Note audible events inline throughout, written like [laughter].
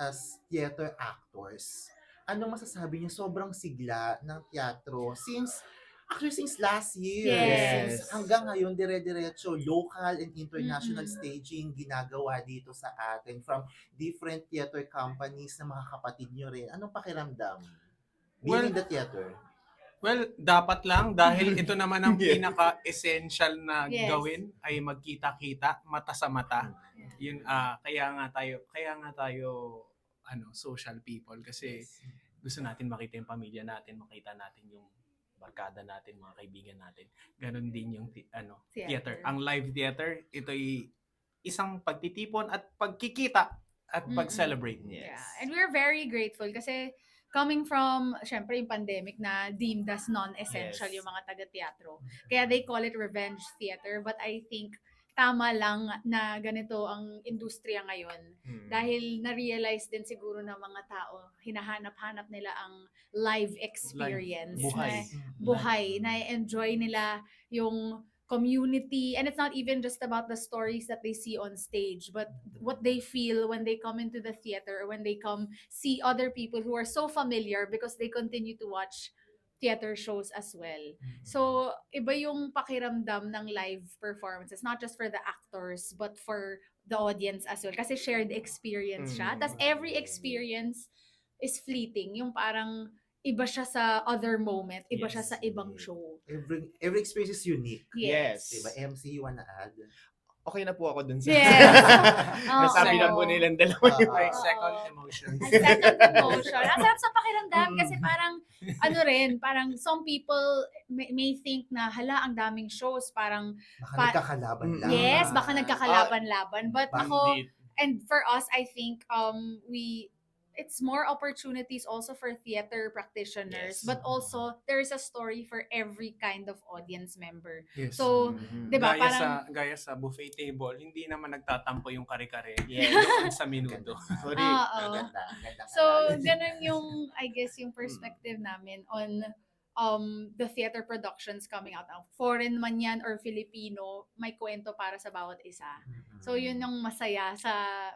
as theater actors, ano masasabi niyo sobrang sigla ng teatro since actually since last year Yes. since hanggang ngayon dire-diretso local and international Mm-mm. staging ginagawa dito sa atin from different theater companies na mga kapatid niyo rin anong pakiramdam being Well, in the theater Well, dapat lang dahil [laughs] ito naman ang Yeah. pinaka-essential na Yes. gawin ay magkita-kita, mata sa mata. Yeah. Yun ah kaya nga tayo, kaya nga tayo ano, social people kasi gusto natin makita yung pamilya natin, makita natin yung barkada natin, mga kaibigan natin. Ganon din yung thi- ano, theater. Theater. Ang live theater, ito'y isang pagtitipon at pagkikita at Mm-mm. pag-celebrate. Yeah. And we're very grateful kasi coming from, syempre, yung pandemic na deemed as non-essential Yes. yung mga taga-teatro. Kaya they call it revenge theater. But I think tama lang na ganito ang industriya ngayon. Hmm. Dahil na-realize din siguro ng mga tao, hinahanap-hanap nila ang live experience. buhay. Na, buhay. Na-enjoy nila yung community. And it's not even just about the stories that they see on stage, but what they feel when they come into the theater or when they come see other people who are so familiar because they continue to watch theater shows as well. So, iba yung pakiramdam ng live performances, not just for the actors, but for the audience as well. Kasi shared experience siya. Mm. Tapos every experience is fleeting. Yung parang iba siya sa other moment, iba siya Yes. sa ibang show. every every experience is unique Yes. diba MC you wanna add Okay na po ako dun sa... Yes. [laughs] Nasabi na po Oo. nilang dalawa Ah, yung ah, Oo. second emotion. Ang second emotion. Ang sarap sa pakiramdam Mm. kasi parang, ano rin, parang some people may, may think na, hala, ang daming shows, parang, baka Pa- nagkakalaban lang yes, baka nagkakalaban-laban. But ako, Bandit. and for us, I think, um, we, it's more opportunities also for theater practitioners, Yes. but also there's a story for every kind of audience member. Yes. So, Mhm. di ba, gaya parang- sa gaya sa buffet table, hindi naman nagtatampo yung kare-kare. Yes. Doon sa minuto. [laughs] Sorry. Ganda, ganda So, ganun yung, I guess, yung perspective namin on um the theater productions coming out now. Foreign man yan or Filipino, may kwento para sa bawat isa. So, yun yung masaya sa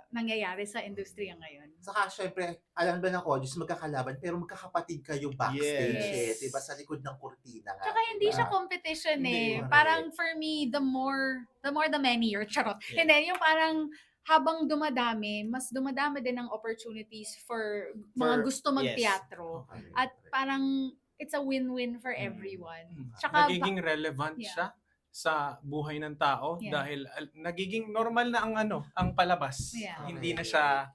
nangyayari sa industriya ngayon. Saka syempre, alam ba ng audience, magkakalaban, pero magkakapatid kayo backstage Yes. eh. Diba? Sa likod ng kurtina nga. Tsaka hindi diba? siya competition Hindi, eh. correct. Parang for me, the more, the more the merrier. Charot. Yeah. Hindi, yung parang habang dumadami, mas dumadami din ang opportunities for, mga For- gusto yes. magteatro. Okay, At parang it's a win-win for Mm. everyone. Tsaka ba- nagiging relevant Yeah. siya sa buhay ng tao Yeah. dahil al- nagiging normal na ang ano, ang palabas. Yeah. Hindi na siya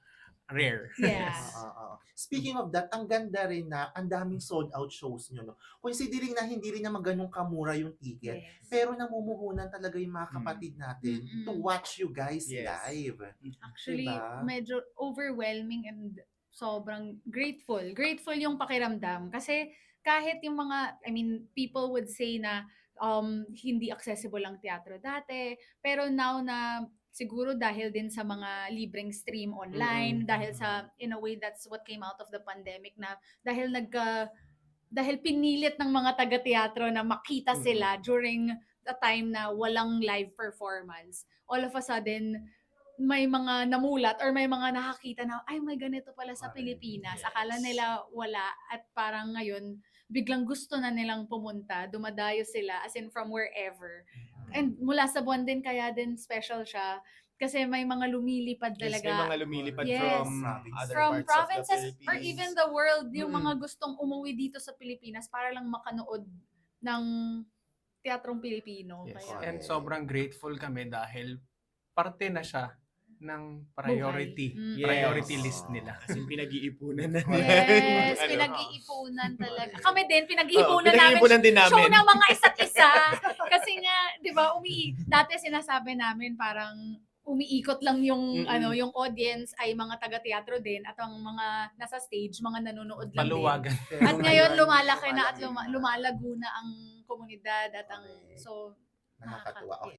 rare. [laughs] yeah. Oo, oo. Speaking of that, ang ganda rin na ang daming sold out shows nyo. No? Considering na hindi rin naman ganun kamura yung ticket, Yes. pero namumuhunan talaga yung mga Mm. kapatid natin Mm-mm. to watch you guys Yes. live. Actually, Diba? medyo overwhelming and sobrang grateful. Grateful yung pakiramdam. Kasi kahit yung mga, I mean, people would say na um, hindi accessible ang teatro dati. Pero now na siguro dahil din sa mga libreng stream online, Mm. dahil sa, in a way, that's what came out of the pandemic na dahil nagka, dahil pinilit ng mga taga-teatro na makita sila during the time na walang live performance. All of a sudden, may mga namulat or may mga nakakita na, ay, may ganito pala sa Okay, Pilipinas. yes. Akala nila wala at parang ngayon, biglang gusto na nilang pumunta, dumadayo sila as in from wherever. And mula sa buwan din kaya din special siya kasi may mga lumilipad Yes, talaga may mga lumilipad Yes. from other from parts provinces of the or even the world yung Mm-mm. mga gustong umuwi dito sa Pilipinas para lang makanood ng teatrong Pilipino. Yes. Kaya, And sobrang grateful kami dahil parte na siya ng priority. Mm. Yes. Priority list nila. As in, pinag-iipunan na Yes, [laughs] Ano? pinag-iipunan talaga. [laughs] Kami din, pinag-iipunan namin pinag-iipunan din show namin. ng mga isa't isa. Kasi nga, 'di ba, umi dati sinasabi namin parang umiikot lang yung Mm-mm. ano, yung audience ay mga taga-teatro din at ang mga nasa stage, mga nanonood lang din. Paluwagan. Pero At [laughs] ngayon lumalaki na at luma- lumalago na ang komunidad at ang so Nakakatuwa. Okay.